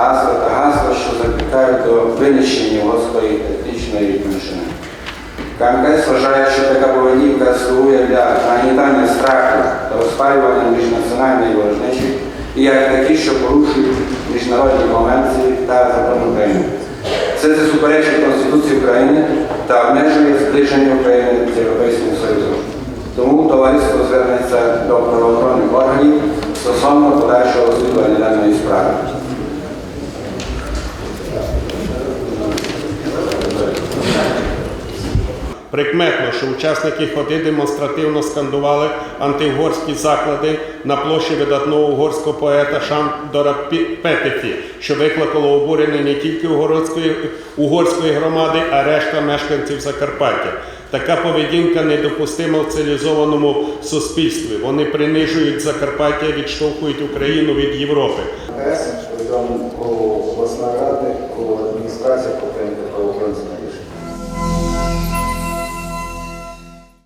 гасла та гасла, що закликають до винищення угорської етнічної меншини. КМКС вважає, що така поведінка слугує для нагнітання страху та розпалювання міжнаціональної ворожнечі і як такі, що порушують міжнародні конвенції та закон України. Це суперечить Конституції України та обмежує зближення України з Європейським Союзом. Тому товариство звернеться до правоохоронних органів стосовно подальшого розслідування даної справи. Прикметно, що учасники ходи демонстративно скандували антиугорські заклади на площі видатного угорського поета Шандора Петефі, що викликало обурення не тільки угорської, угорської громади, а решта мешканців Закарпаття. Така поведінка недопустима в цивілізованому суспільстві. Вони принижують Закарпаття, відштовхують Україну від Європи. МКС, повідомив